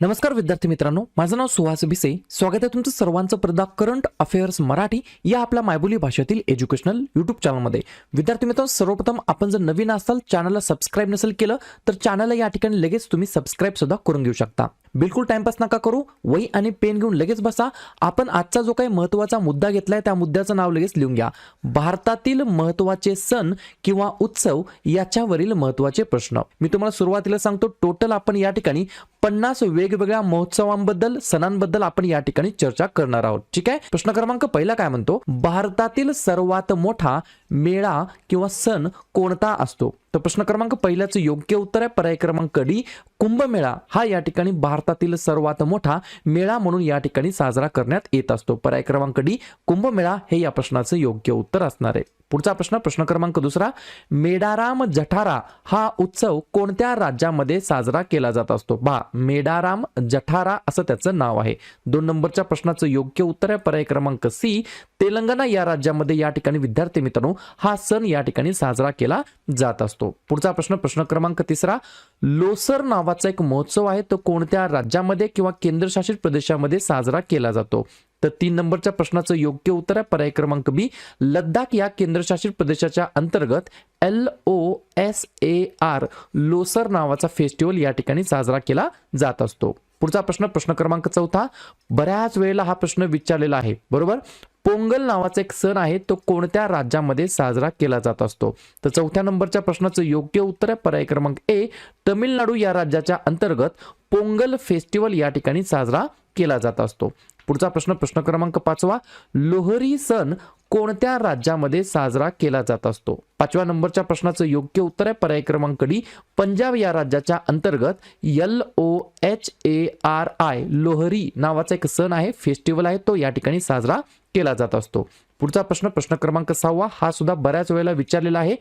नमस्कार विद्यार्थी मित्रांनो माझं नाव सुहास भिसे. स्वागत आहे तुमचं सर्वांचं प्रदा करंट अफेअर्स मराठी या आपल्या मायबोली भाषेतील एज्युकेशनल युट्यूब चॅनलमध्ये. विद्यार्थी मित्रांनो सर्वप्रथम आपण जर नवीन असाल चॅनलला सबस्क्राईब नसेल केलं तर चॅनलला या ठिकाणी लगेच तुम्ही सबस्क्राईब सुद्धा करून घेऊ शकता. बिलकुल टाइमपास नका करू. वही आणि पेन घेऊन लगेच बसा. आपण आजचा जो काही महत्त्वाचा मुद्दा घेतलाय त्या मुद्द्याचं नाव लगेच लिहून घ्या. भारतातील महत्त्वाचे सण किंवा उत्सव याच्यावरील महत्त्वाचे प्रश्न. मी तुम्हाला सुरुवातीला सांगतो टोटल आपण या ठिकाणी पन्नास वेगवेगळ्या महोत्सवांबद्दल सणांबद्दल आपण या ठिकाणी चर्चा करणार आहोत. ठीक आहे? प्रश्न क्रमांक पहिला काय म्हणतो? भारतातील सर्वात मोठा मेळा किंवा सण कोणता असतो? तर प्रश्न क्रमांक पहिल्याचं योग्य उत्तर आहे. पर्याय क्रमांक डी कुंभमेळा. हा या ठिकाणी भारतातील सर्वात मोठा मेळा म्हणून या ठिकाणी साजरा करण्यात येत असतो. पर्याय क्रमांक डी कुंभमेळा हे या प्रश्नाचं योग्य उत्तर असणार आहे. पुढचा प्रश्न प्रश्न क्रमांक दुसरा मेडाराम जठारा हा उत्सव कोणत्या राज्यामध्ये साजरा केला जात असतो? बा मेडाराम जठारा असं त्याचं नाव आहे. दोन नंबरच्या प्रश्नाचं योग्य उत्तर आहे. पर्याय क्रमांक सी तेलंगणा या राज्यामध्ये या ठिकाणी विद्यार्थी मित्रांनो हा सण या ठिकाणी साजरा केला जात असतो. पुढचा प्रश्न प्रश्न क्रमांक तिसरा लोसर नावाचा एक महोत्सव आहे तो कोणत्या राज्यामध्ये किंवा केंद्रशासित प्रदेशामध्ये साजरा केला जातो? तर तीन नंबरच्या प्रश्नाचं योग्य उत्तर आहे पर्याय क्रमांक बी. लद्दाख या केंद्रशासित प्रदेशाच्या अंतर्गत L O S A R Losar नावाचा फेस्टिवल या ठिकाणी साजरा केला जात असतो. पुढचा प्रश्न प्रश्न क्रमांक चौथा. बऱ्याच वेळेला हा प्रश्न विचारलेला आहे बरोबर? पोंगल नावाचा एक सण आहे तो कोणत्या राज्यामध्ये साजरा केला जात असतो? तर चौथ्या नंबरच्या प्रश्नाचं योग्य उत्तर आहे पर्याय क्रमांक ए तमिळनाडू या राज्याच्या अंतर्गत पोंगल फेस्टिवल या ठिकाणी साजरा केला जात असतो. पुढचा प्रश्न प्रश्न क्रमांक पाचवा लोहरी सण कोणत्या राज्यामध्ये साजरा केला जात असतो? पाचव्या नंबरच्या प्रश्नाचं योग्य उत्तर आहे पर्याय क्रमांक डी पंजाब या राज्याच्या अंतर्गत L O H A R I Lohri नावाचा एक सण आहे फेस्टिवल आहे तो या ठिकाणी साजरा केला जात असतो. पुढचा प्रश्न प्रश्न क्रमांक सहावा हा सुद्धा बऱ्याच वेळेला विचारलेला आहे.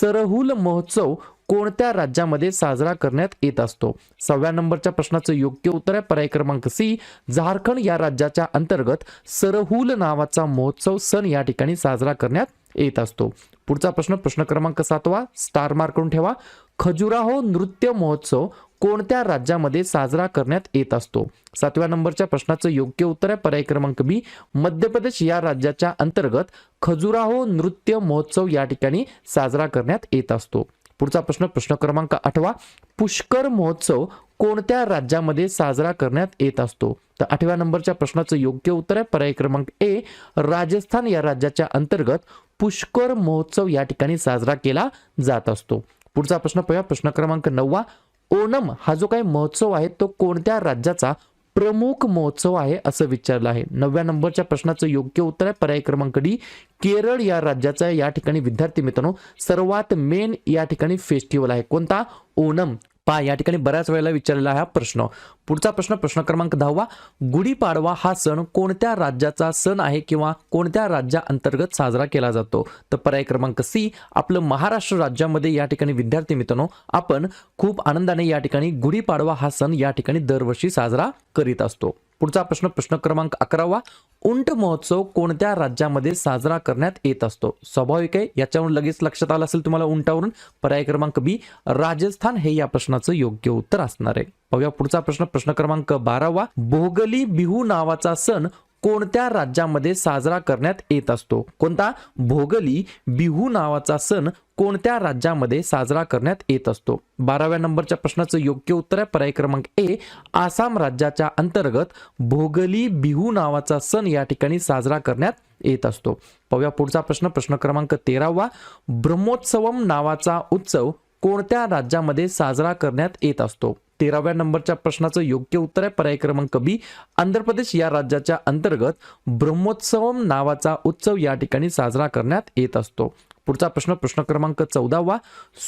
सरहुल महोत्सव कोणत्या राज्यामध्ये साजरा करण्यात येत असतो? सहाव्या नंबरच्या प्रश्नाचं योग्य उत्तर आहे. पर्याय क्रमांक सी झारखंड या राज्याच्या अंतर्गत सरहुल नावाचा महोत्सव सण या ठिकाणी साजरा करण्यात येत असतो. पुढचा प्रश्न प्रश्न क्रमांक सातवा स्टार मार्क करून ठेवा. खजुराहो नृत्य महोत्सव कोणत्या राज्यामध्ये साजरा करण्यात येत असतो? सातव्या नंबरच्या प्रश्नाचं योग्य उत्तर आहे पर्याय क्रमांक बी. मध्य प्रदेश या राज्याच्या अंतर्गत खजुराहो नृत्य महोत्सव या ठिकाणी साजरा करण्यात येत असतो. पुढचा प्रश्न प्रश्न क्रमांक आठवा. पुष्कर महोत्सव कोणत्या राज्यामध्ये साजरा करण्यात येत असतो? तर आठव्या नंबरच्या प्रश्नाचं योग्य उत्तर आहे पर्याय क्रमांक ए. राजस्थान या राज्याच्या अंतर्गत पुष्कर महोत्सव या ठिकाणी साजरा केला जात असतो. पुढचा प्रश्न पाहूया. प्रश्न क्रमांक नववा. ओणम हा जो काही महोत्सव आहे तो कोणत्या राज्याचा प्रमुख महोत्सव आहे असं विचारलं आहे. नवव्या नंबरच्या प्रश्नाचं योग्य उत्तर आहे. पर्याय क्रमांक डी केरळ या राज्याचा या ठिकाणी विद्यार्थी मित्रांनो सर्वात मेन या ठिकाणी फेस्टिवल आहे. कोणता? ओणम. पहा या ठिकाणी बऱ्याच वेळेला विचारलेला हा प्रश्न. पुढचा प्रश्न प्रश्न क्रमांक दहावा गुढीपाडवा हा सण कोणत्या राज्याचा सण आहे किंवा कोणत्या राज्याअंतर्गत साजरा केला जातो? तर पर्याय क्रमांक सी आपलं महाराष्ट्र राज्यामध्ये या ठिकाणी विद्यार्थी मित्रांनो आपण खूप आनंदाने या ठिकाणी गुढीपाडवा हा सण या ठिकाणी दरवर्षी साजरा करीत असतो. पुढचा प्रश्न प्रश्न क्रमांक अकरावा. उंट महोत्सव कोणत्या राज्यामध्ये साजरा करण्यात येत असतो? स्वाभाविक आहे याच्यावरून लगेच लक्षात आलं असेल तुम्हाला उंटावरून. पर्याय क्रमांक बी राजस्थान हे या प्रश्नाचं योग्य उत्तर असणार आहे. पाहूया पुढचा प्रश्न प्रश्न क्रमांक बारावा. भोगली बिहू नावाचा सण कोणत्या राज्यामध्ये साजरा करण्यात येत असतो? कोणता? भोगली बिहू नावाचा सण कोणत्या राज्यामध्ये साजरा करण्यात येत असतो? बाराव्या नंबरच्या प्रश्नाचं योग्य उत्तर आहे पर्याय क्रमांक ए. आसाम राज्याच्या अंतर्गत भोगली बिहू नावाचा सण या ठिकाणी साजरा करण्यात येत असतो. पाहूया पुढचा प्रश्न. प्रश्न क्रमांक तेरावा. ब्रह्मोत्सवम नावाचा उत्सव कोणत्या राज्यामध्ये साजरा करण्यात येत असतो? तेराव्या नंबरच्या प्रश्नाचं योग्य उत्तर आहे. पर्याय क्रमांक बी आंध्र प्रदेश या राज्याच्या अंतर्गत ब्रह्मोत्सवम नावाचा उत्सव या ठिकाणी साजरा करण्यात येत असतो. पुढचा प्रश्न प्रश्न क्रमांक चौदावा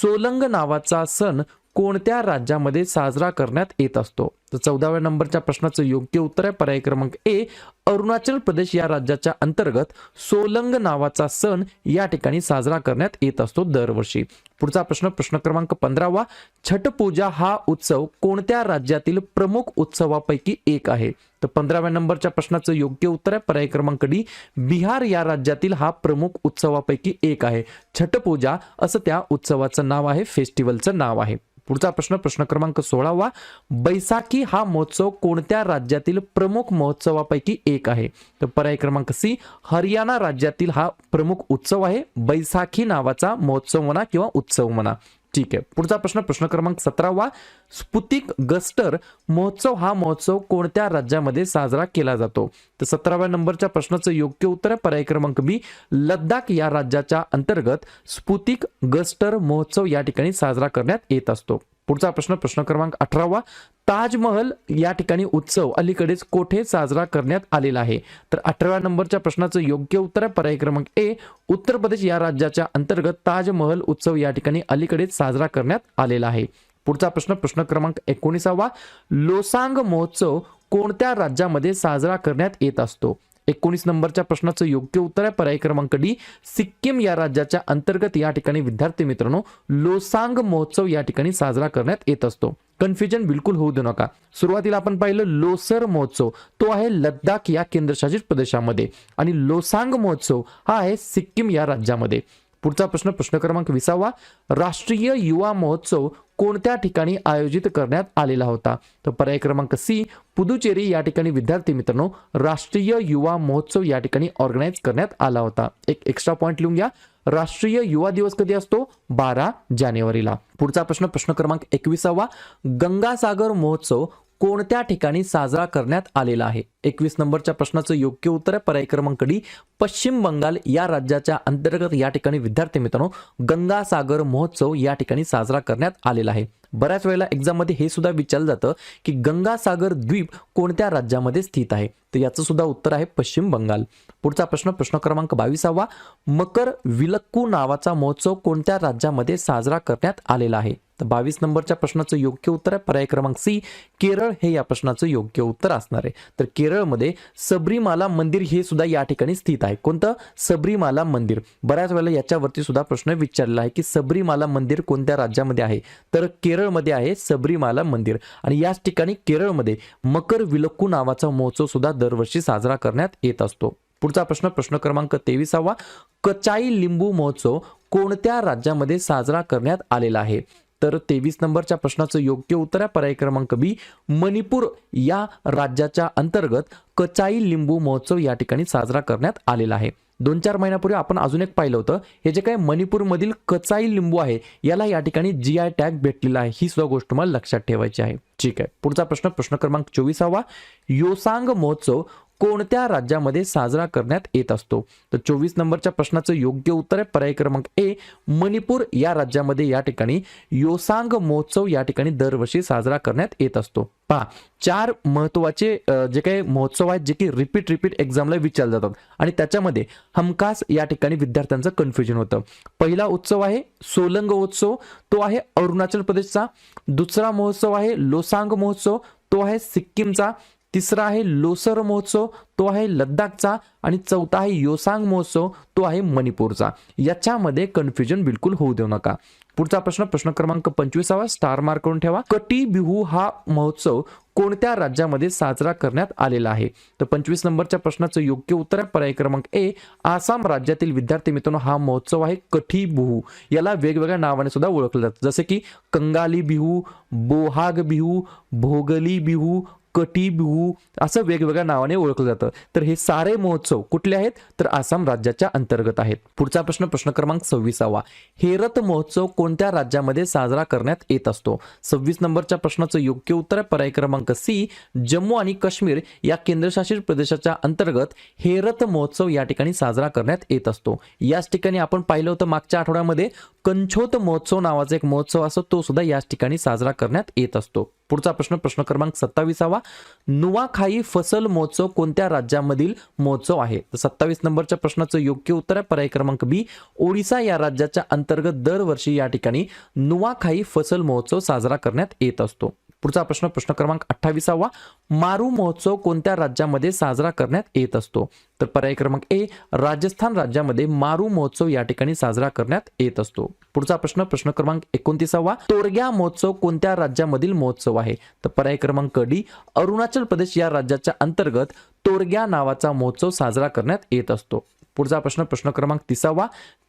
सोलंग नावाचा सण कोणत्या राज्यामध्ये साजरा करण्यात येत असतो? तर चौदाव्या नंबरच्या प्रश्नाचं योग्य उत्तर आहे. पर्याय क्रमांक ए अरुणाचल प्रदेश या राज्याच्या अंतर्गत सोलंग नावाचा सण या ठिकाणी साजरा करण्यात येत असतो दरवर्षी. पुढचा प्रश्न प्रश्न क्रमांक पंधरावा छठ पूजा हा उत्सव कोणत्या राज्यातील प्रमुख उत्सवापैकी एक आहे? तर पंधराव्या नंबरच्या प्रश्नाचं योग्य उत्तर आहे. पर्याय क्रमांक डी बिहार या राज्यातील हा प्रमुख उत्सवापैकी एक आहे. छठ पूजा असं त्या उत्सवाचं नाव आहे फेस्टिवलचं नाव आहे. पुढचा प्रश्न प्रश्न क्रमांक सोळावा बैसाखी की हा महोत्सव कोणत्या राज्यातील प्रमुख महोत्सवापैकी एक आहे? तर पर्याय क्रमांक सी हरियाणा राज्यातील हा प्रमुख उत्सव आहे. बैसाखी नावाचा महोत्सव म्हणा किंवा उत्सव म्हणा. ठीक आहे. पुढचा प्रश्न प्रश्न क्रमांक सतरावा स्पुतिक गस्टर महोत्सव हा महोत्सव कोणत्या राज्यामध्ये साजरा केला जातो? तर सतराव्या नंबरच्या प्रश्नाचं योग्य उत्तर आहे. पर्याय क्रमांक बी लद्दाख या राज्याच्या अंतर्गत स्पुतिक गस्टर महोत्सव या ठिकाणी साजरा करण्यात येत असतो. पुढचा प्रश्न प्रश्न क्रमांक अठरावा. ताजमहल या ठिकाणी उत्सव अलीकडेच कोठे साजरा करण्यात आलेला आहे? तर अठराव्या नंबरच्या प्रश्नाचं योग्य उत्तर आहे. पर्याय क्रमांक ए उत्तर प्रदेश या राज्याच्या अंतर्गत ताजमहल उत्सव या ठिकाणी अलीकडेच साजरा करण्यात आलेला आहे. पुढचा प्रश्न प्रश्न क्रमांक एकोणीसावा. लोसांग महोत्सव कोणत्या राज्यामध्ये साजरा करण्यात येत असतो? एकोणीस नंबरच्या प्रश्नाचं योग्य उत्तर आहे. पर्याय क्रमांक डी सिक्कीम या राज्याच्या अंतर्गत या ठिकाणी विद्यार्थी मित्रांनो लोसांग महोत्सव या ठिकाणी साजरा करण्यात येत असतो. कन्फ्युजन बिलकुल होऊ देऊ नका. सुरुवातीला आपण पाहिलं लोसर महोत्सव. तो आहे लद्दाख या केंद्रशासित प्रदेशामध्ये आणि लोसांग महोत्सव हा आहे सिक्कीम या राज्यामध्ये. पुढचा प्रश्न प्रश्न क्रमांक विसावा. राष्ट्रीय युवा महोत्सव कोणत्या ठिकाणी आयोजित करण्यात आलेला होता? तर पर्याय क्रमांक सी पुदुचेरी या ठिकाणी विद्यार्थी मित्रांनो राष्ट्रीय युवा महोत्सव या ठिकाणी ऑर्गनाईज करण्यात आला होता. एक एक्स्ट्रा पॉईंट लिहून घ्या. राष्ट्रीय युवा दिवस कधी असतो? बारा जानेवारीला. पुढचा प्रश्न प्रश्न क्रमांक एकविसावा. गंगासागर महोत्सव कोणत्या ठिकाणी साजरा करण्यात आलेला आहे? एकवीस नंबरच्या प्रश्नाचं योग्य उत्तर आहे पर्याय क्रमांक डी पश्चिम बंगाल या राज्याच्या अंतर्गत या ठिकाणी विद्यार्थी मित्रांनो गंगासागर महोत्सव या ठिकाणी साजरा करण्यात आलेला आहे. बऱ्याच वेळेला एक्झाममध्ये हे सुद्धा विचारलं जातं की गंगासागर द्वीप कोणत्या राज्यामध्ये स्थित आहे? तर याचं सुद्धा उत्तर आहे पश्चिम बंगाल. पुढचा प्रश्न प्रश्न क्रमांक बावीसावा मकर विलक्कू नावाचा महोत्सव कोणत्या राज्यामध्ये साजरा करण्यात आलेला आहे? तर बावीस नंबरच्या प्रश्नाचं योग्य उत्तर आहे. पर्याय क्रमांक सी केरळ हे या प्रश्नाचं योग्य उत्तर असणार आहे. तर केरळमध्ये सबरीमाला मंदिर हे सुद्धा या ठिकाणी स्थित आहे. कोणतं? सबरीमाला मंदिर. बऱ्याच वेळेला याच्यावरती सुद्धा प्रश्न विचारलेला आहे की सबरीमाला मंदिर कोणत्या राज्यामध्ये आहे? तर केरळमध्ये आहे सबरीमाला मंदिर. आणि याच ठिकाणी केरळमध्ये मकर विलक्कू नावाचा महोत्सव सुद्धा दरवर्षी साजरा करण्यात येत असतो. पुढचा प्रश्न प्रश्न क्रमांक तेविसावा. कचाई लिंबू महोत्सव कोणत्या राज्यामध्ये साजरा करण्यात आलेला आहे? तर तेवीस नंबरच्या प्रश्नाचं योग्य उत्तर आहे. पर्याय क्रमांक बी मणिपूर या राज्याच्या अंतर्गत कचाई लिंबू महोत्सव या ठिकाणी साजरा करण्यात आलेला आहे. दोन चार महिन्यापूर्वी आपण अजून एक पाहिलं होतं. हे जे काही मणिपूरमधील कचाई लिंबू आहे याला या ठिकाणी जी आय टॅग भेटलेला आहे. ही सुद्धा गोष्ट मला लक्षात ठेवायची आहे. ठीक आहे. पुढचा प्रश्न प्रश्न क्रमांक चोवीसावा. योसांग महोत्सव कोणत्या राज्यामध्ये साजरा करण्यात येत असतो? तर चोवीस नंबरच्या प्रश्नाचं योग्य उत्तर आहे. पर्याय क्रमांक ए मणिपूर. या राज्यामध्ये या ठिकाणी योसांग महोत्सव या ठिकाणी दरवर्षी साजरा करण्यात येत असतो. पहा चार महत्त्वाचे जे काही महोत्सव आहेत जे की रिपीट रिपीट एक्झामला विचारले जातात. आणि त्याच्यामध्ये हमखास या ठिकाणी विद्यार्थ्यांचं कन्फ्युजन होतं. पहिला उत्सव आहे सोलंग उत्सव. तो आहे अरुणाचल प्रदेशचा. दुसरा महोत्सव आहे लोसांग महोत्सव. तो आहे सिक्कीमचा. तिसरा आहे लोसर महोत्सव तो आहे लद्दाखचा आणि चौथा आहे योसांग महोत्सव तो आहे मणिपूरचा. याच्यामध्ये कन्फ्युजन बिलकुल होऊ देऊ नका. पुढचा प्रश्न प्रश्न क्रमांक पंचवीसावा स्टार मार्क करून ठेवा. कटी बिहू हा महोत्सव कोणत्या राज्यामध्ये साजरा करण्यात आलेला आहे? तर पंचवीस नंबरच्या प्रश्नाचं योग्य उत्तर आहे. पर्याय क्रमांक ए आसाम राज्यातील विद्यार्थी मित्रांनो हा महोत्सव आहे कठी बिहू. याला वेगवेगळ्या नावाने सुद्धा ओळखलं जातं. जसे की कंगाली बिहू बोहाग बिहू भोगली बिहू कटी बिहू असं वेगवेगळ्या नावाने ओळखलं जातं. तर हे सारे महोत्सव कुठले आहेत? तर आसाम राज्याच्या अंतर्गत आहेत. पुढचा प्रश्न प्रश्न क्रमांक सव्वीसावा. हेरत महोत्सव कोणत्या राज्यामध्ये साजरा करण्यात येत असतो? सव्वीस नंबरच्या प्रश्नाचं योग्य उत्तर आहे पर्याय क्रमांक सी जम्मू आणि काश्मीर या केंद्रशासित प्रदेशाच्या अंतर्गत हेरत महोत्सव या ठिकाणी साजरा करण्यात येत असतो. याच ठिकाणी आपण पाहिलं होतं मागच्या आठवड्यामध्ये कंछोत महोत्सव नावाचा एक महोत्सव असतो तो सुद्धा याच ठिकाणी साजरा करण्यात येत असतो. पुढचा प्रश्न प्रश्न क्रमांक सत्तावीसावा. नुवाखाई फसल महोत्सव कोणत्या राज्यामधील महोत्सव आहे? तर सत्तावीस नंबरच्या प्रश्नाचं योग्य उत्तर आहे पर्याय क्रमांक बी. ओडिसा या राज्याच्या अंतर्गत दरवर्षी या ठिकाणी नुवाखाई फसल महोत्सव साजरा करण्यात येत असतो. पुढचा प्रश्न प्रश्न क्रमांक अठ्ठावीसावा. मारू महोत्सव कोणत्या राज्यामध्ये साजरा करण्यात येत असतो? तर पर्याय क्रमांक ए राजस्थान राज्यामध्ये मारू महोत्सव या ठिकाणी साजरा करण्यात येत असतो. पुढचा प्रश्न प्रश्न क्रमांक एकोणतीसावा. तोरग्या महोत्सव कोणत्या राज्यामधील महोत्सव आहे? तर पर्याय क्रमांक डी अरुणाचल प्रदेश या राज्याच्या अंतर्गत तोरग्या नावाचा महोत्सव साजरा करण्यात येत असतो. पुढचा प्रश्न प्रश्न क्रमांक तिसावा.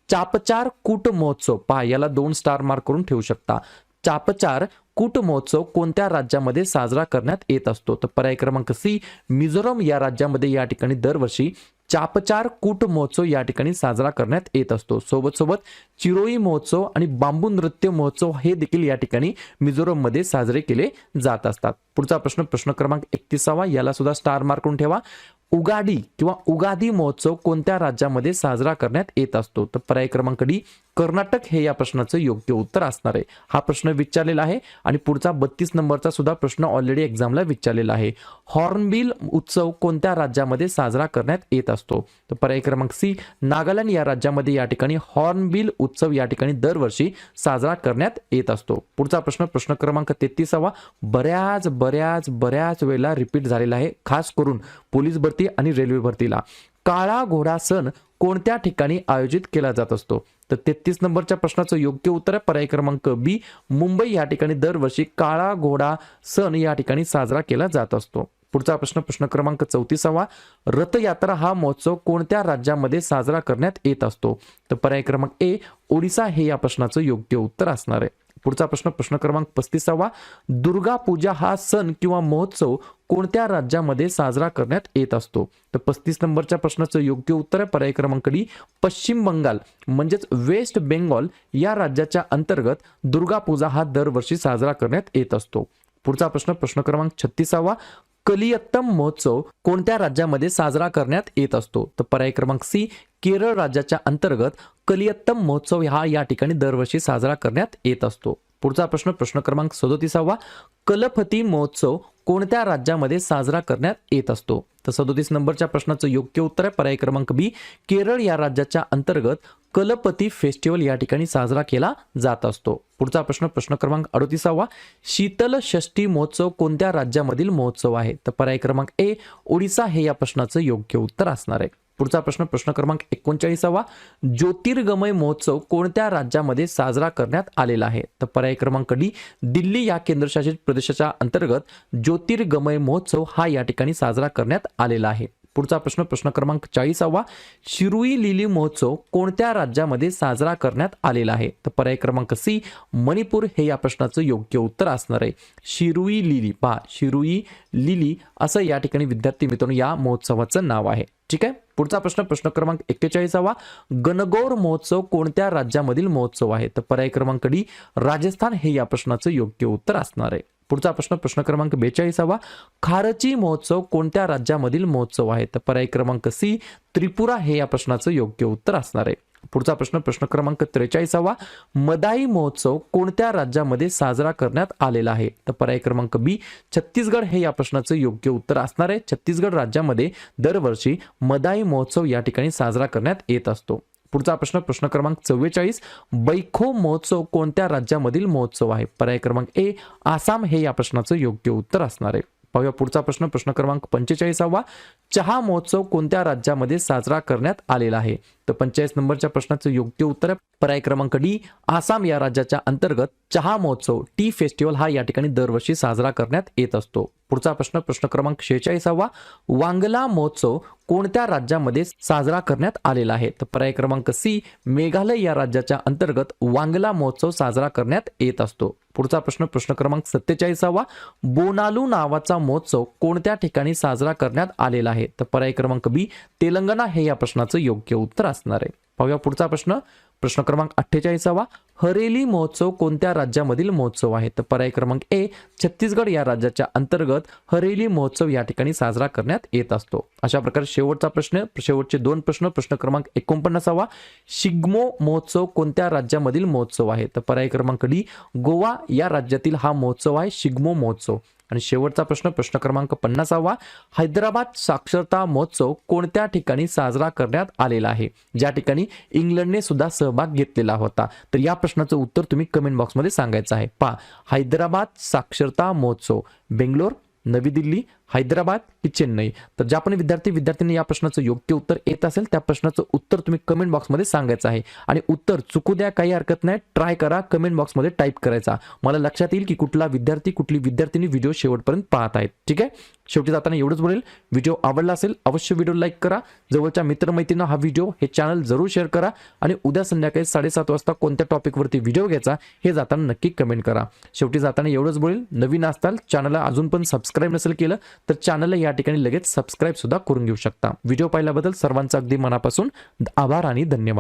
चापचार कूट महोत्सव पहा याला दोन स्टार मार्क करून ठेवू शकता. चापचार कूट महोत्सव कोणत्या राज्यामध्ये साजरा करण्यात येत असतो? तर पर्याय क्रमांक सी मिझोरम या राज्यामध्ये या ठिकाणी दरवर्षी चापचार कूट महोत्सव या ठिकाणी साजरा करण्यात येत असतो. सोबत सोबत चिरोई महोत्सव आणि बांबू नृत्य महोत्सव हे देखील या ठिकाणी मिझोरममध्ये साजरे केले जात असतात. पुढचा प्रश्न प्रश्न क्रमांक एकतीसावा याला सुद्धा स्टार मार्क करून ठेवा. उगाडी किंवा उगादी महोत्सव कोणत्या राज्यामध्ये साजरा करण्यात येत असतो? तर पर्याय क्रमांक डी कर्नाटक हे या प्रश्नाचं योग्य उत्तर असणार आहे. हा प्रश्न विचारलेला आहे आणि पुढचा बत्तीस नंबरचा सुद्धा प्रश्न ऑलरेडी एक्झामला विचारलेला आहे. हॉर्नबिल उत्सव कोणत्या राज्यामध्ये साजरा करण्यात येत असतो? तर पर्याय क्रमांक सी नागालँड या राज्यामध्ये या ठिकाणी हॉर्नबिल उत्सव या ठिकाणी दरवर्षी साजरा करण्यात येत असतो. पुढचा प्रश्न प्रश्न क्रमांक तेहतीसावा. बऱ्याच बऱ्याच बऱ्याच वेळेला रिपीट झालेला आहे खास करून पोलीस भरती आणि रेल्वे भरतीला. काळा घोडा सण कोणत्या ठिकाणी आयोजित केला जात असतो? तर तेहतीस नंबरच्या प्रश्नाचं योग्य उत्तर आहे पर्याय क्रमांक बी. मुंबई या ठिकाणी दरवर्षी काळा घोडा सण या ठिकाणी साजरा केला जात असतो. पुढचा प्रश्न प्रश्न क्रमांक चौतीसावा. रथयात्रा हा महोत्सव कोणत्या राज्यामध्ये साजरा करण्यात येत असतो? तर पर्याय क्रमांक ए ओडिसा हे या प्रश्नाचं योग्य उत्तर असणार आहे. पुढचा प्रश्न प्रश्न क्रमांक पस्तीसावा. दुर्गा पूजा हा सण किंवा महोत्सव कोणत्या राज्यामध्ये साजरा करण्यात येत असतो? तर पस्तीस नंबरच्या प्रश्नाचं योग्य उत्तर आहे पर्याय क्रमांक डी पश्चिम बंगाल. म्हणजेच वेस्ट बेंगॉल या राज्याच्या अंतर्गत दुर्गा पूजा हा दरवर्षी साजरा करण्यात येत असतो. पुढचा प्रश्न प्रश्न क्रमांक छत्तीसावा. कलियत्तम महोत्सव कोणत्या राज्यामध्ये साजरा करण्यात येत असतो? तर पर्याय क्रमांक सी केरळ राज्याच्या अंतर्गत कलियत्तम महोत्सव हा या ठिकाणी दरवर्षी साजरा करण्यात येत असतो. पुढचा प्रश्न प्रश्न क्रमांक सदोतीसावा. कलफती महोत्सव कोणत्या राज्यामध्ये साजरा करण्यात येत असतो? तर सदोतीस नंबरच्या प्रश्नाचं योग्य उत्तर आहे. पर्याय क्रमांक बी केरळ या राज्याच्या अंतर्गत कलपती फेस्टिवल या ठिकाणी साजरा केला जात असतो. पुढचा प्रश्न प्रश्न क्रमांक अडोतीसावा. शीतल षष्टी महोत्सव कोणत्या राज्यामधील महोत्सव आहे? तर पर्याय क्रमांक ए ओडिसा हे या प्रश्नाचं योग्य उत्तर असणार आहे. पुढचा प्रश्न प्रश्न क्रमांक एकोणचाळीसावा. ज्योतिर्गमय महोत्सव कोणत्या राज्यामध्ये साजरा करण्यात आलेला आहे? तर पर्याय क्रमांक डी दिल्ली या केंद्रशासित प्रदेशाच्या अंतर्गत ज्योतिर्गमय महोत्सव हा या ठिकाणी साजरा करण्यात आलेला आहे. पुढचा प्रश्न प्रश्न क्रमांक चाळीसावा. शिरुई लिली महोत्सव कोणत्या राज्यामध्ये साजरा करण्यात आलेला आहे? तर पर्याय क्रमांक सी मणिपूर हे या प्रश्नाचं योग्य उत्तर असणार आहे. शिरुई लिली पहा शिरुई लिली असं या ठिकाणी विद्यार्थी मित्रांनो या महोत्सवाचं नाव आहे. ठीक आहे? पुढचा प्रश्न प्रश्न क्रमांक एक्केचाळीसावा. गणगौर महोत्सव कोणत्या राज्यामधील महोत्सव आहे? तर पर्याय क्रमांक डी राजस्थान हे या प्रश्नाचं योग्य उत्तर असणार आहे. पुढचा प्रश्न प्रश्न क्रमांक बेचाळीसावा. खारची महोत्सव कोणत्या राज्यामधील महोत्सव आहे? तर पर्याय क्रमांक सी त्रिपुरा हे या प्रश्नाचं योग्य उत्तर असणार आहे. पुढचा प्रश्न प्रश्न क्रमांक त्रेचाळीसावा. मदाई महोत्सव कोणत्या राज्यामध्ये साजरा करण्यात आलेला आहे? तर पर्याय क्रमांक बी छत्तीसगड हे या प्रश्नाचं योग्य उत्तर असणार आहे. छत्तीसगड राज्यामध्ये दरवर्षी मदाई महोत्सव या ठिकाणी साजरा करण्यात येत असतो. पुढचा प्रश्न प्रश्न क्रमांक चव्वेचाळीस. बैखो महोत्सव कोणत्या राज्यामधील महोत्सव आहे? पर्याय क्रमांक ए आसाम हे या प्रश्नाचं योग्य उत्तर असणार आहे. पाहूया पुढचा प्रश्न. प्रश्न क्रमांक पंचेचाळीसावा. चहा महोत्सव कोणत्या राज्यामध्ये साजरा करण्यात आलेला आहे? तर पंचेचाळीस नंबरच्या प्रश्नाचं योग्य उत्तर आहे पर्याय क्रमांक डी. आसाम या राज्याच्या अंतर्गत चहा महोत्सव टी फेस्टिवल हा या ठिकाणी दरवर्षी साजरा करण्यात येत असतो. पुढचा प्रश्न प्रश्न क्रमांक शेहेचाळीसावा. वांगला महोत्सव कोणत्या राज्यामध्ये साजरा करण्यात आलेला आहे? तर पर्याय क्रमांक सी मेघालय या राज्याच्या अंतर्गत वांगला महोत्सव साजरा करण्यात येत असतो. पुढचा प्रश्न प्रश्न क्रमांक सत्तेचाळीसावा. बोनालू नावाचा महोत्सव कोणत्या ठिकाणी साजरा करण्यात आलेला आहे? तर पर्याय क्रमांक बी तेलंगणा हे या प्रश्नाचं योग्य उत्तर असणार आहे. पाहूया पुढचा प्रश्न. प्रश्न क्रमांक अठ्ठेचाळीसावा हरेली महोत्सव कोणत्या राज्यामधील महोत्सव आहे तर पर्याय क्रमांक ए छत्तीसगड या राज्याच्या अंतर्गत हरेली महोत्सव या ठिकाणी साजरा करण्यात येत असतो. अशा प्रकारे शेवटचा प्रश्न शेवटचे दोन प्रश्न प्रश्न क्रमांक एकोणपन्नासावा शिग्मो महोत्सव कोणत्या राज्यामधील महोत्सव आहे तर पर्याय क्रमांक डी गोवा या राज्यातील हा महोत्सव आहे शिग्मो महोत्सव. आणि शेवटचा प्रश्न प्रश्न क्रमांक पन्नासावा हैदराबाद साक्षरता महोत्सव कोणत्या ठिकाणी साजरा करण्यात आलेला आहे? ज्या ठिकाणी इंग्लंडने सुद्धा सहभाग घेतलेला होता. तर या प्रश्नाचं उत्तर तुम्ही कमेंट बॉक्समध्ये सांगायचं आहे. पहा हैदराबाद साक्षरता महोत्सव बेंगलोर नवी दिल्ली हैदराबाद की चेन्नई. तर ज्या पण विद्यार्थी विद्यार्थ्यांनी या प्रश्नाचं योग्य उत्तर येत असेल त्या प्रश्नाचं उत्तर तुम्ही कमेंट बॉक्समध्ये सांगायचं आहे. आणि उत्तर चुकू द्या काही हरकत नाही. ट्राय करा कमेंट बॉक्समध्ये टाईप करायचा. मला लक्षात येईल की कुठला विद्यार्थी कुठली विद्यार्थिनी व्हिडिओ शेवटपर्यंत पाहत आहेत. ठीक आहे? शेवटी जाताना एवढंच बोलेल. व्हिडिओ आवडला असेल अवश्य व्हिडिओ लाईक करा. जवळच्या मित्रमैत्रिणी हा व्हिडिओ हे चॅनल जरूर शेअर करा. आणि उद्या संध्याकाळी साडेसात वाजता कोणत्या टॉपिकवरती व्हिडिओ घ्यायचा हे जाताना नक्की कमेंट करा. शेवटी जाताना एवढंच बोलेल. नवीन असताल चॅनलला अजून पण सबस्क्राईब नसेल केलं तर चॅनलला या ठिकाणी लगेच सबस्क्राईब सुद्धा करून घेऊ शकता. व्हिडिओ पाहिल्याबद्दल सर्वांचा अगदी मनापासून आभार आणि धन्यवाद.